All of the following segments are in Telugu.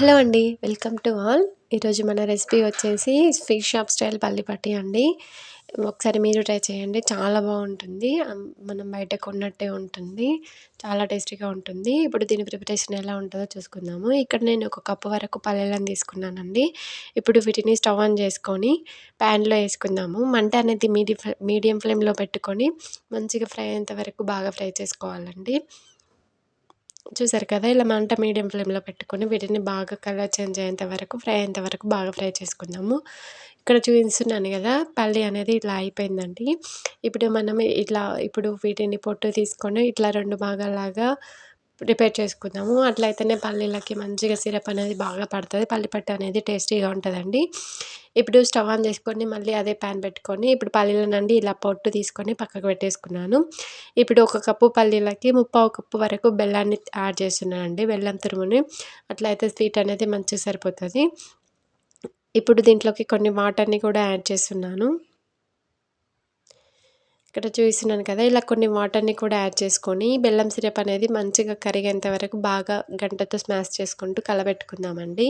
హలో అండి వెల్కమ్ టు ఆల్. ఈరోజు మన రెసిపీ వచ్చేసి ఫిష్ షాప్ స్టైల్ పల్లి పట్టి అండి. ఒకసారి మీరు ట్రై చేయండి చాలా బాగుంటుంది. మనం బయట కొన్నట్టే ఉంటుంది చాలా టేస్టీగా ఉంటుంది. ఇప్పుడు దీని ప్రిపరేషన్ ఎలా ఉంటుందో చూసుకుందాము. ఇక్కడ నేను ఒక కప్పు వరకు పల్లెలను తీసుకున్నానండి. ఇప్పుడు వీటిని స్టవ్ ఆన్ చేసుకొని ప్యాన్లో వేసుకుందాము. మంట అనేది మీడియం మీడియం ఫ్లేమ్లో పెట్టుకొని మంచిగా ఫ్రై అయ్యేంత వరకు బాగా ఫ్రై చేసుకోవాలండి. చూసారు కదా ఇలా మంట మీడియం ఫ్లేమ్లో పెట్టుకొని వీటిని బాగా కలర్ చేంజ్ అయ్యేంత వరకు ఫ్రై అయ్యేంత వరకు బాగా ఫ్రై చేసుకుందాము. ఇక్కడ చూపిస్తున్నాను కదా పల్లి అనేది ఇట్లా అయిపోయిందండి. ఇప్పుడు మనం ఇట్లా ఇప్పుడు వీటిని పొట్టు తీసుకొని ఇట్లా రెండు భాగాలాగా ప్రిపేర్ చేసుకుందాము. అట్లయితేనే పల్లీలకి మంచిగా సిరప్ అనేది బాగా పడుతుంది. పల్లిపట్టు అనేది టేస్టీగా ఉంటుందండి. ఇప్పుడు స్టవ్ ఆన్ చేసుకొని మళ్ళీ అదే ప్యాన్ పెట్టుకొని ఇప్పుడు పల్లీలనండి ఇలా పొట్టు తీసుకొని పక్కకు పెట్టేసుకున్నాను. ఇప్పుడు ఒక కప్పు పల్లీలకి ముప్పావు కప్పు వరకు బెల్లాన్ని యాడ్ చేస్తున్నానండి. బెల్లం తురుముని అట్లయితే స్వీట్ అనేది మంచిగా సరిపోతుంది. ఇప్పుడు దీంట్లోకి కొన్ని వాటర్ని కూడా యాడ్ చేస్తున్నాను. ఇక్కడ చూసినాను కదా ఇలా కొన్ని వాటర్ని కూడా యాడ్ చేసుకొని బెల్లం సిరప్ అనేది మంచిగా కరిగేంత వరకు బాగా గంటతో స్మాష్ చేసుకుంటూ కలబెట్టుకుందామండి.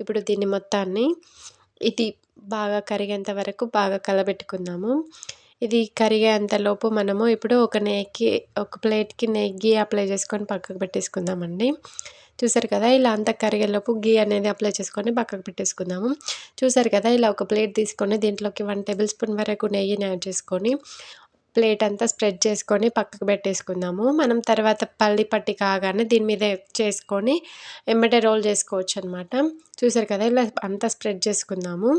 ఇప్పుడు దీన్ని మొత్తాన్ని ఇది బాగా కరిగేంత వరకు బాగా కలబెట్టుకుందాము. ఇది కరిగేంతలోపు మనము ఇప్పుడు ఒక నెయ్యికి ఒక ప్లేట్కి నెయ్యి గీ అప్లై చేసుకొని పక్కకు పెట్టేసుకుందామండి. చూసారు కదా ఇలా అంతా కరిగేలోపు గీ అనేది అప్లై చేసుకొని పక్కకు పెట్టేసుకుందాము. చూసారు కదా ఇలా ఒక ప్లేట్ తీసుకొని దీంట్లోకి వన్ టేబుల్ స్పూన్ వరకు నెయ్యిని యాడ్ చేసుకొని ప్లేట్ అంతా స్ప్రెడ్ చేసుకొని పక్కకు పెట్టేసుకుందాము. మనం తర్వాత పల్లి పట్టి కాగానే దీని మీద చేసుకొని ఎమ్మటే రోల్ చేసుకోవచ్చు అనమాట చూసారు కదా ఇలా అంతా స్ప్రెడ్ చేసుకుందాము.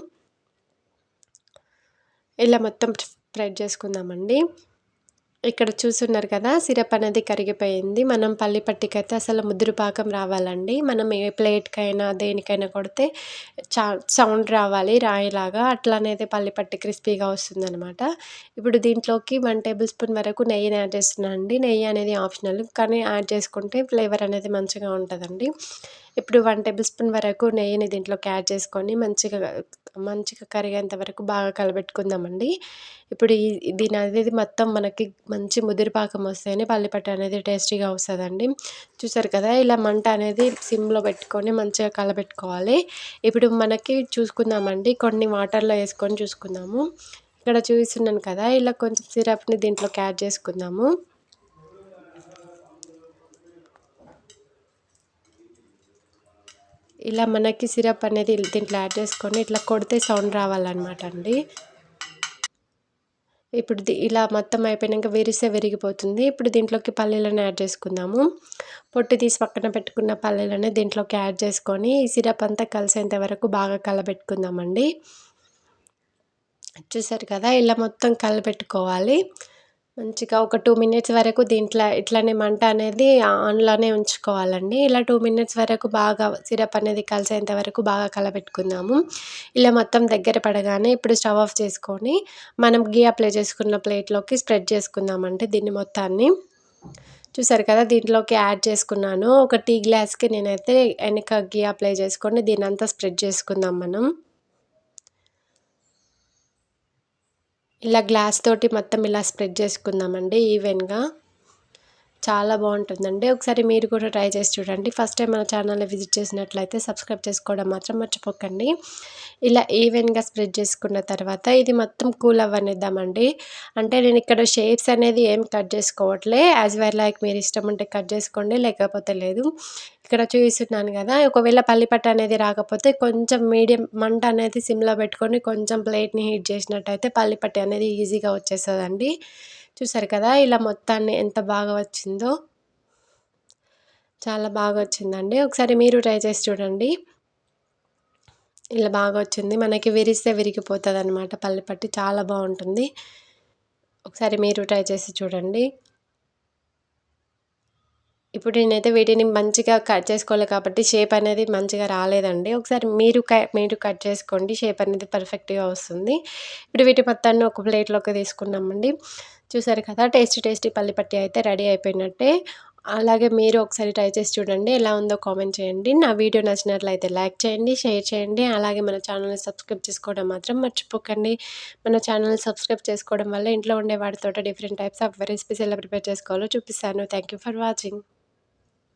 ఇలా మొత్తం స్ప్రెడ్ చేసుకుందామండి. ఇక్కడ చూస్తున్నారు కదా సిరప్ అనేది కరిగిపోయింది. మనం పల్లి పట్టికైతే అసలు ముద్దురు పాకం రావాలండి. మనం ఏ ప్లేట్కైనా దేనికైనా కొడితే చా సౌండ్ రావాలి రాయిలాగా అట్లనైతే పల్లి పట్టి క్రిస్పీగా వస్తుందనమాట ఇప్పుడు దీంట్లోకి వన్ టేబుల్ స్పూన్ వరకు నెయ్యిని యాడ్ చేస్తున్నాను అండి నెయ్యి అనేది ఆప్షనల్ కానీ యాడ్ చేసుకుంటే ఫ్లేవర్ అనేది మంచిగా ఉంటుందండి. ఇప్పుడు వన్ టేబుల్ స్పూన్ వరకు నెయ్యిని దీంట్లోకి యాడ్ చేసుకొని మంచిగా మంచిగా కరిగేంత వరకు బాగా కలబెట్టుకుందామండి. ఇప్పుడు ఈ దీని అనేది మొత్తం మనకి మంచి ముదిరిపాకం వస్తేనే పల్లిపట్టు అనేది టేస్టీగా వస్తుందండి. చూసారు కదా ఇలా మంట అనేది సిమ్లో పెట్టుకొని మంచిగా కలబెట్టుకోవాలి. ఇప్పుడు మనకి చూసుకుందామండి కొన్ని వాటర్లో వేసుకొని చూసుకుందాము. ఇక్కడ చూపిస్తున్నాను కదా ఇలా కొంచెం సిరప్ని దీంట్లోకి యాడ్ చేసుకుందాము. ఇలా మనకి సిరప్ అనేది దీంట్లో యాడ్ చేసుకొని ఇట్లా కొడితే సౌండ్ రావాలన్నమాట అండి. ఇప్పుడు ఇలా మొత్తం అయిపోయాక విరిస్తే విరిగిపోతుంది. ఇప్పుడు దీంట్లోకి పల్లీలను యాడ్ చేసుకుందాము. పొట్టు తీసి పక్కన పెట్టుకున్న పల్లీలని దీంట్లోకి యాడ్ చేసుకొని ఈ సిరప్ అంతా కలిసేంత వరకు బాగా కలబెట్టుకుందామండి. చూసారు కదా ఇలా మొత్తం కలబెట్టుకోవాలి. మంచిగా ఒక టూ మినిట్స్ వరకు దీంట్లో ఇట్లానే మంట అనేది ఆన్లోనే ఉంచుకోవాలండి. ఇలా టూ మినిట్స్ వరకు బాగా సిరప్ అనేది కలిసేంత వరకు బాగా కలబెట్టుకుందాము. ఇలా మొత్తం దగ్గర పడగానే ఇప్పుడు స్టవ్ ఆఫ్ చేసుకొని మనం గీ అప్లై చేసుకున్న ప్లేట్లోకి స్ప్రెడ్ చేసుకుందామంటే దీన్ని మొత్తాన్ని. చూసారు కదా దీంట్లోకి యాడ్ చేసుకున్నాను. ఒక టీ గ్లాస్కి నేనైతే వెనక గీ అప్లై చేసుకొని దీని అంతా స్ప్రెడ్ చేసుకుందాం మనం. ఇలా గ్లాస్ తోటి మొత్తం ఇలా స్ప్రెడ్ చేసుకుందామండి ఈవెన్గా. చాలా బాగుంటుందండి. ఒకసారి మీరు కూడా ట్రై చేసి చూడండి. ఫస్ట్ టైం మన ఛానల్ని విజిట్ చేసినట్లయితే సబ్స్క్రైబ్ చేసుకోవడం మాత్రం మర్చిపోకండి. ఇలా ఈవెన్గా స్ప్రెడ్ చేసుకున్న తర్వాత ఇది మొత్తం కూల్ అవ్వనిద్దామండి. అంటే నేను ఇక్కడ షేప్స్ అనేది ఏం కట్ చేసుకోవట్లే. యాజ్ వెల్ లైక్ మీరు ఇష్టం ఉంటే కట్ చేసుకోండి లేకపోతే లేదు. ఇక్కడ చూపిస్తున్నాను కదా ఒకవేళ పల్లిపట్ట అనేది రాకపోతే కొంచెం మీడియం మంట అనేది సిమ్లో పెట్టుకొని కొంచెం ప్లేట్ని హీట్ చేసినట్టయితే పల్లిపట్టి అనేది ఈజీగా వచ్చేస్తుందండి. చూసారు కదా ఇలా మొత్తాన్ని ఎంత బాగా వచ్చిందో. చాలా బాగా వచ్చిందండి. ఒకసారి మీరు ట్రై చేసి చూడండి. ఇలా బాగా వచ్చింది. మనకి విరిస్తే విరిగిపోతుంది అనమాట పల్లిపట్టి చాలా బాగుంటుంది. ఒకసారి మీరు ట్రై చేసి చూడండి. ఇప్పుడు నేనైతే వీటిని మంచిగా కట్ చేసుకోవాలి కాబట్టి షేప్ అనేది మంచిగా రాలేదండి. ఒకసారి మీరు మీరు కట్ చేసుకోండి. షేప్ అనేది పర్ఫెక్ట్గా వస్తుంది. ఇప్పుడు వీటి మొత్తాన్ని ఒక ప్లేట్లోకి తీసుకున్నామండి. చూసారు కదా టేస్టీ టేస్టీ పల్లిపట్టి అయితే రెడీ అయిపోయినట్టే. అలాగే మీరు ఒకసారి ట్రై చేసి చూడండి. ఎలా ఉందో కామెంట్ చేయండి. నా వీడియో నచ్చినట్లయితే లైక్ చేయండి షేర్ చేయండి. అలాగే మన ఛానల్ని సబ్స్క్రైబ్ చేసుకోవడం మాత్రం మర్చిపోకండి. మన ఛానల్ని సబ్స్క్రైబ్ చేసుకోవడం వల్ల ఇంట్లో ఉండే వాటితో డిఫరెంట్ టైప్స్ ఆఫ్ రెసిపీస్ ఎలా ప్రిపేర్ చేసుకోవాలో చూపిస్తాను. Thank for watching.